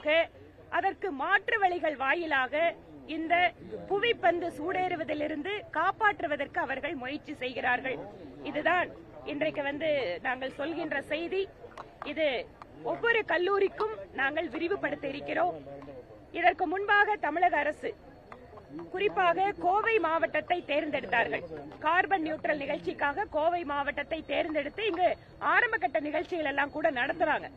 வாயிலாக அதற்கு மாற்று வழிகள் வாயிலாக இந்த புவிப்பந்து சூடேறுவதிலிருந்து காப்பாற்றுவதற்கு அவர்கள் முயற்சி செய்கிறார்கள். இதுதான் இன்றைக்கு வந்து நாங்கள் சொல்கின்ற செய்தி. இது ஒவ்வொரு கல்லூரிக்கும் நாங்கள் விரிவுபடுத்த இருக்கிறோம். இதற்கு முன்பாக தமிழக அரசு குறிப்பாக கோவை மாவட்டத்தை தேர்ந்தெடுத்தார்கள். கார்பன் நியூட்ரல் நிகழ்ச்சிக்காக கோவை மாவட்டத்தை தேர்ந்தெடுத்து இங்கு ஆரம்ப கட்ட நிகழ்ச்சிகள் எல்லாம் கூட நடத்துறாங்க.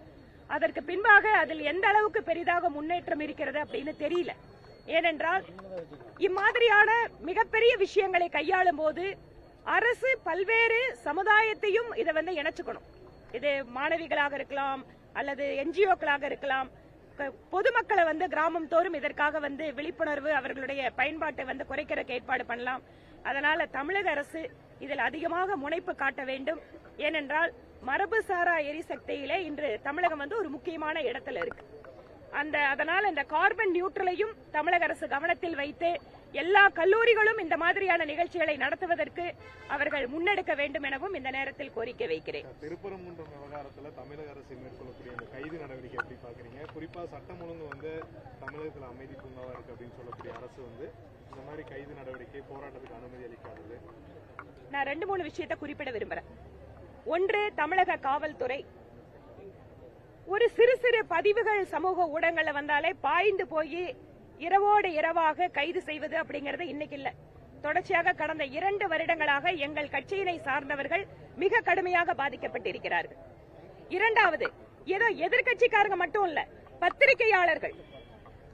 அதற்கு பின்பாக அதில் எந்த அளவுக்கு பெரிதாக முன்னேற்றம் இருக்கிறது அப்படின்னு தெரியல. ஏனென்றால் இம்மாதிரியான மிகப்பெரிய விஷயங்களை கையாளும் போது அரசு பல்வேறு சமுதாயத்தையும் இதை வந்து இணைச்சுக்கணும். இது மாணவிகளாக இருக்கலாம் அல்லது என்ஜிஓக்களாக இருக்கலாம். பொதுமக்களை வந்து கிராமம் தோறும் இதற்காக வந்து விழிப்புணர்வு அவர்களுடைய பயன்பாட்டை வந்து குறைக்கிறதுக்கு ஏற்பாடு பண்ணலாம். அதனால தமிழக அரசு இதில் அதிகமாக முனைப்பு காட்ட வேண்டும். ஏனென்றால் மரபுசாரா எரிசக்தியிலே இன்று தமிழகம் வந்து ஒரு முக்கியமான இடத்துல இருக்கு. அந்த அதனால் இந்த கார்பன் நியூட்ரலையும் தமிழக அரசு கவனத்தில் வைத்து எல்லா கல்லூரிகளும் இந்த மாதிரியான நிகழ்ச்சிகளை நடத்துவதற்கு அவர்கள் முன்னெடுக்க வேண்டும் எனவும் இந்த நேரத்தில் கோரிக்கை வைக்கிறேன். திருப்பரங்குன்றம் விவகாரத்துல தமிழக அரசு மேற்கொள்ளக்கூடிய இந்த கைது நடவடிக்கை எப்படி பாக்குறீங்க குறிப்பா சட்டம் ஒழுங்கு வந்து தமிழகத்துல அமைதி பூங்காவா இருக்கு அப்படின்னு சொல்லக்கூடிய அரசு வந்து இந்த மாதிரி கைது நடவடிக்கை போராட்டத்துக்கு அனுமதி அளிக்காதது. நான் ரெண்டு மூணு விஷயத்தை குறிப்பிட விரும்புறேன். ஒன்று தமிழக காவல்துறை. ஒரு சிறு சிறு பதிவுகள் சமூக ஊடகங்கள்ல வந்தாலே பாய்ந்து போய் இரவோடு இரவாக கைது செய்வது அப்படிங்கறது இன்னைக்கு இல்ல. தொடர்ச்சியாக கடந்த இரண்டு வருடங்களாக எங்கள் கட்சியினை சார்ந்தவர்கள் மிக கடுமையாக பாதிக்கப்பட்டிருக்கிறார்கள். இரண்டாவது ஏதோ எதிர்கட்சிக்காரங்க மட்டும் இல்ல பத்திரிகையாளர்கள்.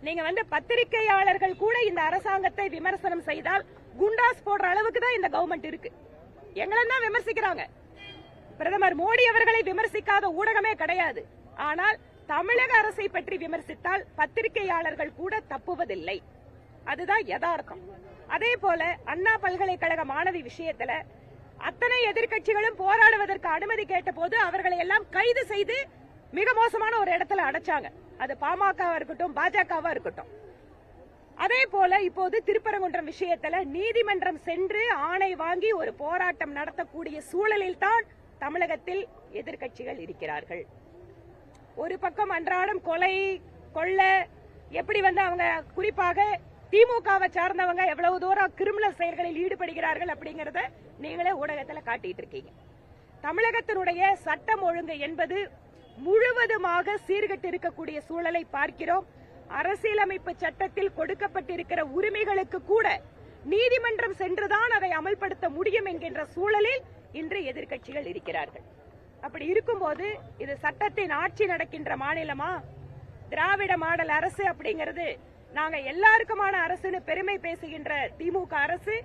நீங்க வந்து பத்திரிகையாளர்கள் கூட இந்த அரசாங்கத்தை விமர்சனம் செய்தால் குண்டாஸ் போடுற அளவுக்கு தான் இந்த கவர்மெண்ட் இருக்கு. எங்களை தான் விமர்சிக்கிறாங்க. பிரதமர் மோடி அவர்களை விமர்சிக்காத ஊடகமே கிடையாது. ஆனால் தமிழக அரசை பற்றி விமர்சித்தால் பத்திரிகையாளர்கள் கூட தப்புவதில்லை. அதுதான் யதார்த்தம். அதே போல அண்ணா பல்கலைக்கழக மாணவி விஷயத்துல அத்தனை எதிர்க்கட்சிகளும் போராடுவதற்கு அனுமதி கேட்டபோது அவர்களை எல்லாம் கைது செய்து மிக மோசமான ஒரு இடத்துல அடைச்சாங்க. அது பாமகவா இருக்கட்டும் பாஜகவா இருக்கட்டும். அதே போல இப்போது திருப்பரங்குன்றம் விஷயத்துல நீதிமன்றம் சென்று ஆணை வாங்கி ஒரு போராட்டம் நடத்தக்கூடிய சூழலில் தான் தமிழகத்தில் எதிர்கட்சிகள் இருக்கிறார்கள். ஒரு பக்கம் அன்றாடம் கொலை கொள்ள எப்படி வந்து அவங்க குறிப்பாக திமுகவை சார்ந்தவங்க எவ்வளவு தூரம் கிரிமினல் செயல்களில் ஈடுபடுகிறார்கள் அப்படிங்கறத நீங்களே ஊடகத்துல காட்டிட்டு இருக்கீங்க. தமிழகத்தினுடைய சட்டம் ஒழுங்கு என்பது முழுவதுமாக சீர்கட்டு இருக்கக்கூடிய சூழலை பார்க்கிறோம். அரசியலமைப்பு சட்டத்தில் கொடுக்கப்பட்டிருக்கிற உரிமைகளுக்கு கூட நீதிமன்றம் சென்றுதான் அதை அமல்படுத்த முடியும் என்கின்ற சூழலில் இன்று எதிர்க்கட்சிகள் இருக்கிறார்கள். அப்படி இருக்கும்போது இது சட்டத்தின் ஆட்சி நடக்கின்ற மாநிலமா? திராவிட மாடல் அரசு அப்படிங்கிறது நாங்க எல்லாருக்குமான அரசுன்னு பெருமை பேசுகின்ற திமுக அரசு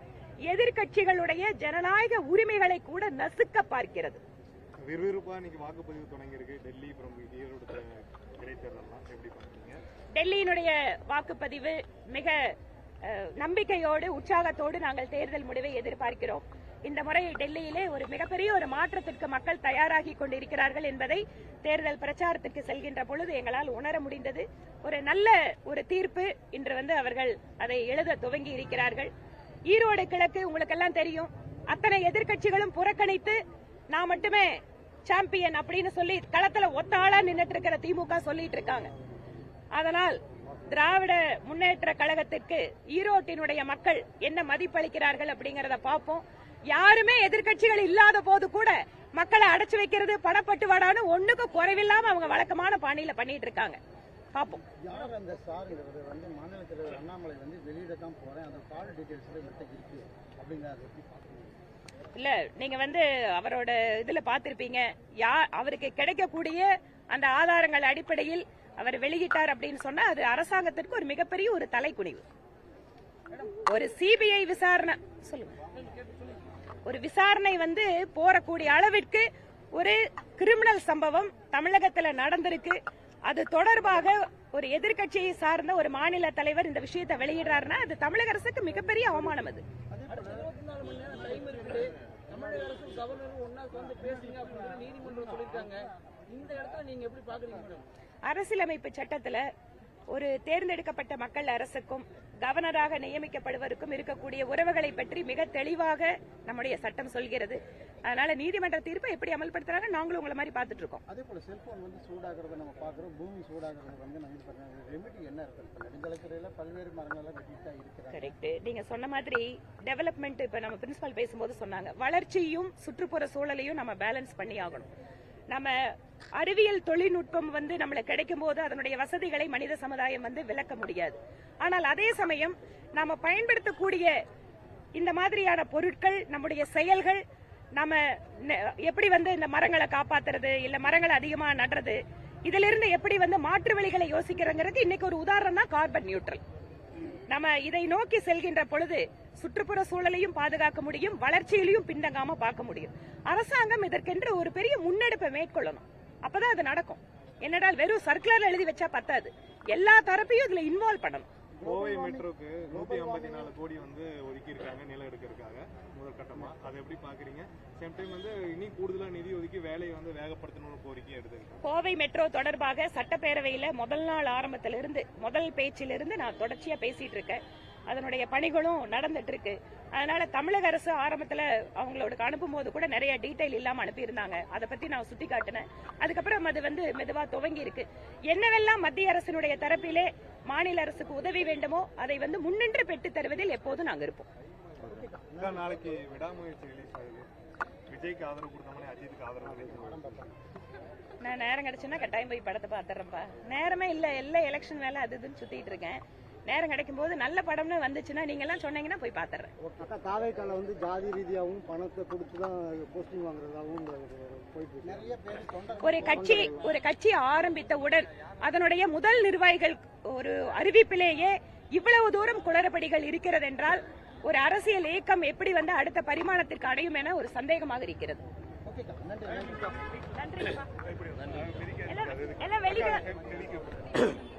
எதிர்க்கட்சிகளுடைய ஜனநாயக உரிமைகளை கூட நசுக்க பார்க்கிறது. விறுவிறுப்பா இன்னைக்கு வாக்குப்பதிவு டெல்லி ஈரோடு டெல்லியினுடைய வாக்குப்பதிவு மிக நம்பிக்கையோடு உற்சாகத்தோடு நாங்கள் தேர்தல் முடிவை எதிர்பார்க்கிறோம். இந்த முறை டெல்லியிலே ஒரு மிகப்பெரிய ஒரு மாற்றத்திற்கு மக்கள் தயாராகி கொண்டிருக்கிறார்கள் என்பதை தேர்தல் பிரச்சாரத்திற்கு செல்கின்ற பொழுது எங்களால் உணர முடிந்தது. ஒரு நல்ல ஒரு தீர்ப்பு இன்று வந்து அவர்கள் அதை எழுத துவங்கி இருக்கிறார்கள். ஈரோடு கிழக்கு உங்களுக்கெல்லாம் தெரியும். அத்தனை எதிர்க்கட்சிகளும் புறக்கணித்து நான் மட்டுமே சாம்பியன் அப்படின்னு சொல்லி களத்துல ஒத்த ஆளா இருக்கிற திமுக சொல்லிட்டு இருக்காங்க. அதனால் திராவிட முன்னேற்ற கழகத்திற்கு ஈரோட்டினுடைய மக்கள் என்ன மதிப்பளிக்கிறார்கள் அப்படிங்கறத பார்ப்போம். யாருமே எதிர்க்கட்சிகள் இல்லாத போது கூட மக்களை அடைச்சு வைக்கிறது பணப்பட்டுவாடான்னு ஒண்ணுக்கு குறைவில்லாம அவங்க வழக்கமான பாணியில பண்ணிட்டு இருக்காங்க. பார்ப்போம். இல்ல நீங்க வந்து அவரோட இதுல பாத்திருப்பீங்க யா அவருக்கு கிடைக்கக்கூடிய அந்த ஆதாரங்கள் அடிப்படையில் அவர் வெளியிட்டார் அப்படின்னு சொன்னா அது அரசாங்கத்திற்கு ஒரு மிகப்பெரிய ஒரு தலைக்குனிவு. ஒரு சிபிஐ விசாரணை சொல்லுங்க. ஒரு விசாரணை வந்து போறக்கூடிய அளவிற்கு ஒரு கிரிமினல் சம்பவம் தமிழகத்துல நடந்திருக்கு. அது தொடர்பாக ஒரு எதிர்க்கட்சியை சார்ந்த ஒரு மாநில தலைவர் இந்த விஷயத்தை வெளியிடுறாருன்னா அது தமிழக அரசுக்கு மிகப்பெரிய அவமானம் அது. கவர்னரும் ஒன்னா அப்படின்னு நீதிமன்றம் இந்த இடத்துல நீங்க எப்படி பாக்குறீங்க மேடம் அரசியலமைப்பு சட்டத்துல ஒரு தேர்ந்தெடுக்கப்பட்ட மக்கள் அரசுக்கும் கவர்னராக நியமிக்கப்படுவதற்கும் இருக்கக்கூடிய உறவுகளை பற்றி மிக தெளிவாக நம்முடைய சட்டம் சொல்கிறது. அதனால நீதிமன்ற தீர்ப்பை எப்படி அமல்படுத்துறாங்க நாங்களும் உங்களை மாதிரி பார்த்துட்டு இருக்கோம் அதே போல செல்போன் வந்து சூடாகிறத நம்ம பார்க்குறோம். பூமி சூடாகிறது வந்து நம்ம ரெமெடி என்ன இருக்கு? பல்வேறு மரங்கள் எல்லாம் வெட்டிட்டு கரெக்ட் நீங்க சொன்ன மாதிரி டெவலப்மெண்ட் இப்ப நம்ம பிரின்சிபல் பேசும்போது சொன்னாங்க. வளர்ச்சியும் சுற்றுப்புற சூழலையும் நம்ம பேலன்ஸ் பண்ணி ஆகணும். நம்ம அறிவியல் தொழில்நுட்பம் வந்து நம்மளுக்கு கிடைக்கும் போது அதனுடைய வசதிகளை மனித சமுதாயம் வந்து விளக்க முடியாது. ஆனால் அதே சமயம் நாம பயன்படுத்தக்கூடிய இந்த மாதிரியான பொருட்கள் நம்முடைய செயல்கள் நம்ம எப்படி வந்து இந்த மரங்களை காப்பாத்துறது இல்ல மரங்களை அதிகமா நடுறது இதிலிருந்து எப்படி வந்து மாற்று வழிகளை யோசிக்கிறங்கிறது இன்னைக்கு ஒரு உதாரணம் தான் கார்பன் நியூட்ரல் நம்ம இதை நோக்கி செல்கின்ற பொழுது சுற்றுப்புற சூழலையும் பாதுகாக்க முடியும் வளர்ச்சியிலையும் பின்தங்காம பார்க்க முடியும். அரசாங்கம் இதற்கென்று ஒரு பெரிய முன்னெடுப்பை மேற்கொள்ளணும். அப்பதான் அது நடக்கும். என்னடால் வெறும் சர்க்குலர் எழுதி வச்சா பத்தாது. எல்லா தரப்பையும் இதுல இன்வால்வ் பண்ணணும். கோவை மெட்ரோக்கு நூத்தி ஐம்பத்தி நாலு கோடி வந்து ஒதுக்கி இருக்காங்க நிலம் எடுக்கிறதுக்காக முதல் கட்டமா. அதை எப்படி பாக்குறீங்க சேம் டைம் வந்து இனி கூடுதலா நிதி ஒதுக்கி வேலையை வந்து வேகப்படுத்தணும்னு கோரிக்கை எடுத்திருக்காங்க கோவை மெட்ரோ தொடர்பாக சட்டப்பேரவையில முதல் நாள் ஆரம்பத்திலிருந்து முதல் பேச்சிலிருந்து நான் தொடர்ச்சியா பேசிட்டு இருக்கேன். அதனுடைய பணிகளும் நடந்துட்டு இருக்கு அதனால தமிழக அரசு ஆரம்பத்துல அவங்களோட அனுப்பும் போது கூட நிறைய டீடைல் இல்லாம அனுப்பியிருந்தாங்க. அதை பத்தி நான் சுட்டி காட்டினேன் அதுக்கப்புறம் அது வந்து மெதுவா துவங்கி இருக்கு என்னவெல்லாம் மத்திய அரசினுடைய தரப்பிலே மாநில அரசுக்கு உதவி வேண்டுமோ அதை வந்து முன்னின்று பெற்றுத் தருவதில் எப்போதும் நாங்க இருப்போம். நாளைக்கு விடாமுயற்சி ரிலீஸ் ஆகுது. விஜய்க்கு ஆதரவு கொடுத்த மாதிரி அஜித்துக்கு ஆதரவு நான் நேரம் கிடைச்சுன்னா கட்டாயம் போய் படத்தை பாத்துறேன்ப்பா நேரமே இல்ல எல்லாம் எலெக்ஷன் வேலை அது இதுன்னு சுத்திட்டு இருக்கேன். நேரம் கிடைக்கும் போது நல்ல படம்னு வந்துச்சுன்னா நீங்க எல்லாம் சொன்னீங்கன்னா போய் பாத்துறேன். அக்கா தாவேக்கால வந்து ஜாதி ரீதியாகவும் பணத்தை கொடுத்து தான் போஸ்டிங் வாங்குறதாகவும் போயிட்டு இருக்கு. நிறைய பேர் தொண்டை ஒரு கட்சி ஒரு கட்சி ஆரம்பித்தவுடன் அதனுடைய முதல் நிர்வாகிகள் ஒரு அறிவிப்பிலேயே இவ்வளவு தூரம் குளறுபடிகள் இருக்கிறது என்றால் ஒரு அரசியல் இயக்கம் எப்படி வந்து அடுத்த பரிமாணத்திற்கு அடையும் என ஒரு சந்தேகமாக இருக்கிறது. நன்றி. எல்லாம் பிரிக்க